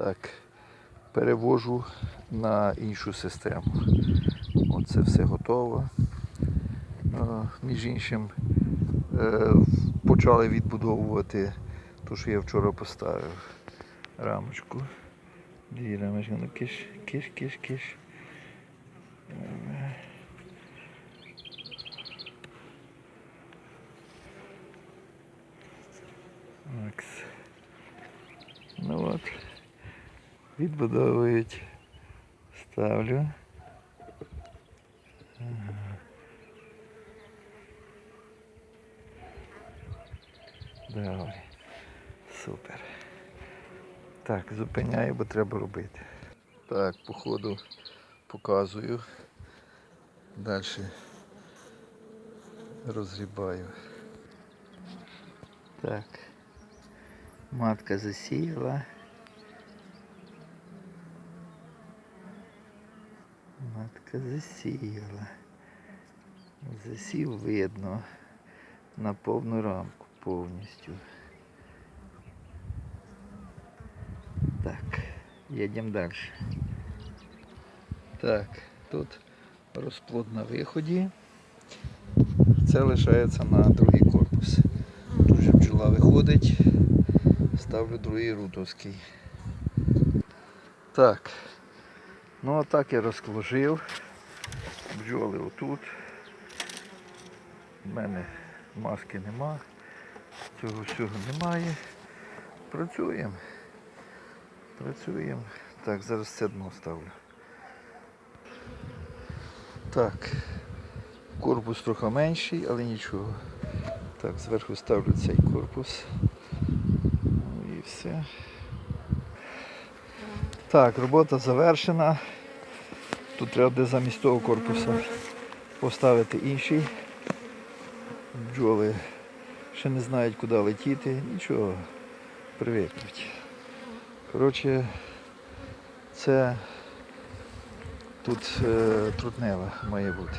Так, перевожу на іншу систему. Оце все готово. Е, Між іншим, е, почали відбудовувати те, що я вчора поставив. Рамочку. Дві рамочки. Ну киш, киш, киш, киш. Окс. Ну от. Відбудовують. Ставлю. Ага. Добре. Супер. Так, зупиняю, бо треба робити. Так, по ходу показую. Далі розгрібаю. Так. Матка засіяла. Матка засіяла. Засів видно на повну рамку повністю. Так, їдемо далі. Так, тут розплод на виході. Це лишається на другий корпус. Тут вже бджола виходить. Ставлю другий рутовський. Так. Ну а так я розложив. Бджоли отут. У мене маски нема. Цього всього немає. Працюємо. Працюємо. Так, зараз це дно ставлю. Так. Корпус трохи менший, але нічого. Так, зверху ставлю цей корпус. Ну і все. Так, робота завершена. Тут треба буде замість того корпуса поставити інший. Бджоли ще не знають, куди летіти. Нічого, привикнуть. Коротше, це тут е, трутнева має бути.